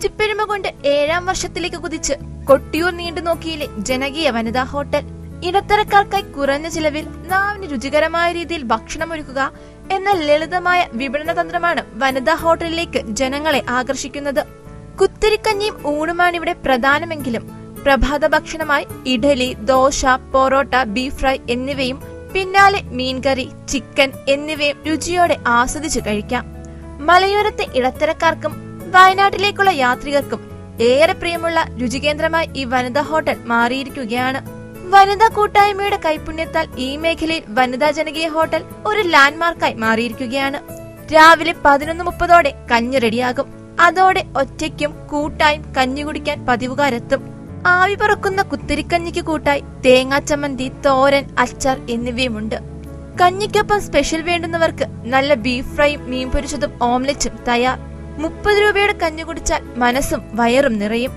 രുചിപ്പെരുമ കൊണ്ട് ഏഴാം വർഷത്തിലേക്ക് കുതിച്ച് കൊട്ടിയൂർ നീണ്ടു നോക്കിയിലെ ജനകീയ വനിതാ ഹോട്ടൽ. ഇടത്തരക്കാർക്കായി കുറഞ്ഞ ചിലവിൽ നാവിന് രുചികരമായ രീതിയിൽ ഭക്ഷണം ഒരുക്കുക എന്ന ലളിതമായ വിപണന തന്ത്രമാണ് വനിതാ ഹോട്ടലിലേക്ക് ജനങ്ങളെ ആകർഷിക്കുന്നത്. കുത്തിരിക്കഞ്ഞിയും ഊണുമാണ് ഇവിടെ പ്രധാനമെങ്കിലും. പ്രഭാത ഭക്ഷണമായി ഇഡലി ദോശ പൊറോട്ട ബീഫ് ഫ്രൈ എന്നിവയും പിന്നാലെ മീൻകറി ചിക്കൻ എന്നിവയും രുചിയോടെ ആസ്വദിച്ചു കഴിക്കാം. മലയോരത്തെ ഇടത്തരക്കാർക്കും വയനാട്ടിലേക്കുള്ള യാത്രികർക്കും ഏറെ പ്രിയമുള്ള രുചികേന്ദ്രമായി ഈ വനിതാ ഹോട്ടൽ മാറിയിരിക്കുകയാണ്. വനിതാ കൂട്ടായ്മയുടെ കൈപുണ്യത്താൽ ഈ മേഖലയിൽ വനിതാ ജനകീയ ഹോട്ടൽ ഒരു ലാൻഡ്മാർക്കായി മാറിയിരിക്കുകയാണ്. രാവിലെ പതിനൊന്ന് മുപ്പതോടെ കഞ്ഞി റെഡിയാകും. അതോടെ ഒറ്റയ്ക്കും കൂട്ടായും കഞ്ഞി കുടിക്കാൻ പതിവുകാരെത്തും. ആവി പറക്കുന്ന കുത്തിരിക്കഞ്ഞിക്ക് കൂട്ടായി തേങ്ങാച്ചമ്മന്തി തോരൻ അച്ചാർ എന്നിവയുമുണ്ട്. കഞ്ഞിക്കൊപ്പം സ്പെഷ്യൽ വേണ്ടുന്നവർക്ക് നല്ല ബീഫ് ഫ്രൈയും മീൻ പൊരിച്ചതും ഓംലെറ്റും തയ്യാർ. മുപ്പത് രൂപയുടെ കഞ്ഞി കുടിച്ചാൽ മനസ്സും വയറും നിറയും.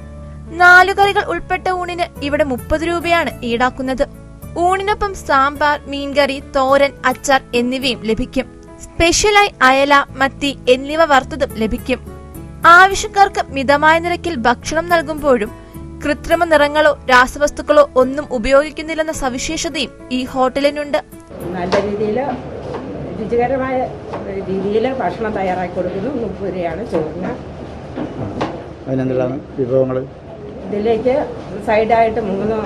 നാലു കറികൾ ഉൾപ്പെട്ട ഊണിന് ഇവിടെ മുപ്പത് രൂപയാണ് ഈടാക്കുന്നത്. ഊണിനൊപ്പം സാമ്പാർ മീൻകറി തോരൻ അച്ചാർ എന്നിവയും ലഭിക്കും. സ്പെഷ്യലായി അയല മത്തി എന്നിവ വറുത്തതും ലഭിക്കും. ആവശ്യക്കാർക്ക് മിതമായ നിരക്കിൽ ഭക്ഷണം നൽകുമ്പോഴും കൃത്രിമ നിറങ്ങളോ രാസവസ്തുക്കളോ ഒന്നും ഉപയോഗിക്കുന്നില്ലെന്ന സവിശേഷതയും ഈ ഹോട്ടലിനുണ്ട്. നല്ല രീതിയിൽ രുചികരമായ രീതിയിൽ ഭക്ഷണം തയ്യാറാക്കി കൊടുക്കുന്നു. മുപ്പത് രൂപയാണ് ചോറിന്. അതിനെന്തെല്ലാം വിഭവങ്ങൾ ഇതിലേക്ക് സൈഡായിട്ട് മൂന്ന്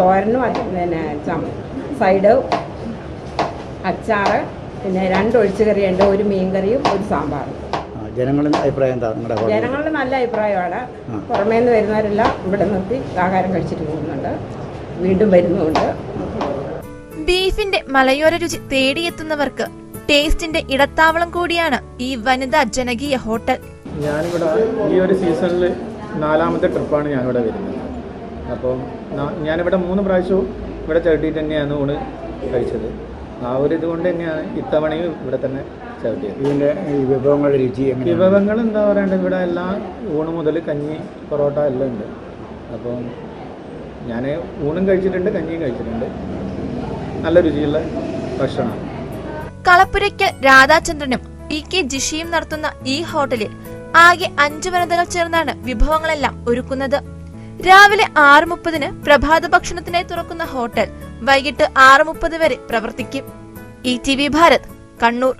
തോരനും പിന്നെ സൈഡ് അച്ചാറ് പിന്നെ രണ്ട് ഒഴിച്ചുകറിയുണ്ട് ഒരു മീൻകറിയും ഒരു സാമ്പാറും. ജനങ്ങളുടെ അഭിപ്രായം എന്താ? നിങ്ങളുടെ ജനങ്ങളുടെ നല്ല അഭിപ്രായമാണ്. പുറമേ നിന്ന് വരുന്നവരെല്ലാം ഇവിടെ നിർത്തി ആഹാരം കഴിച്ചിട്ട് പോകുന്നുണ്ട്. വീണ്ടും വരുന്നുണ്ട് ബീഫിന്റെ മലയോര രുചി തേടിയെത്തുന്നവർക്ക് ടേസ്റ്റിന്റെ ഇടത്താവളം കൂടിയാണ് ഈ വനിതാ ജനകീയ ഹോട്ടൽ. ഞാനിവിടെ ഈ ഒരു സീസണിൽ നാലാമത്തെ ട്രിപ്പാണ് ഞാനിവിടെ വരുന്നത്. അപ്പം ഞാനിവിടെ മൂന്ന് പ്രാവശ്യവും ഇവിടെ ചവിട്ടിയിട്ട് തന്നെയാണ് ഊണ് കഴിച്ചത്. ആ ഒരു ഇതുകൊണ്ട് തന്നെയാണ് ഇത്തവണയും ഇവിടെ തന്നെ ചവിട്ടിയത്. ഇതിന്റെ വിഭവങ്ങളുടെ രുചി വിഭവങ്ങൾ എന്താ പറയണ്ടത് ഇവിടെ എല്ലാം ഊണ് മുതൽ കഞ്ഞി പൊറോട്ട എല്ലാം ഉണ്ട്. അപ്പം ഞാൻ ഊണും കഴിച്ചിട്ടുണ്ട് കഞ്ഞിയും കഴിച്ചിട്ടുണ്ട്. നല്ല രുചിയുള്ള ഭക്ഷണമാണ്. കളപ്പുരയ്ക്ക് രാധാചന്ദ്രനും ഇ കെ ജിഷിയും നടത്തുന്ന ഈ ഹോട്ടലിൽ ആകെ അഞ്ചു വനിതകൾ ചേർന്നാണ് വിഭവങ്ങളെല്ലാം ഒരുക്കുന്നത്. രാവിലെ ആറ് മുപ്പതിന് പ്രഭാത ഭക്ഷണത്തിനായി തുറക്കുന്ന ഹോട്ടൽ വൈകിട്ട് ആറ് മുപ്പത് വരെ പ്രവർത്തിക്കും. E T V Bharat Kannur.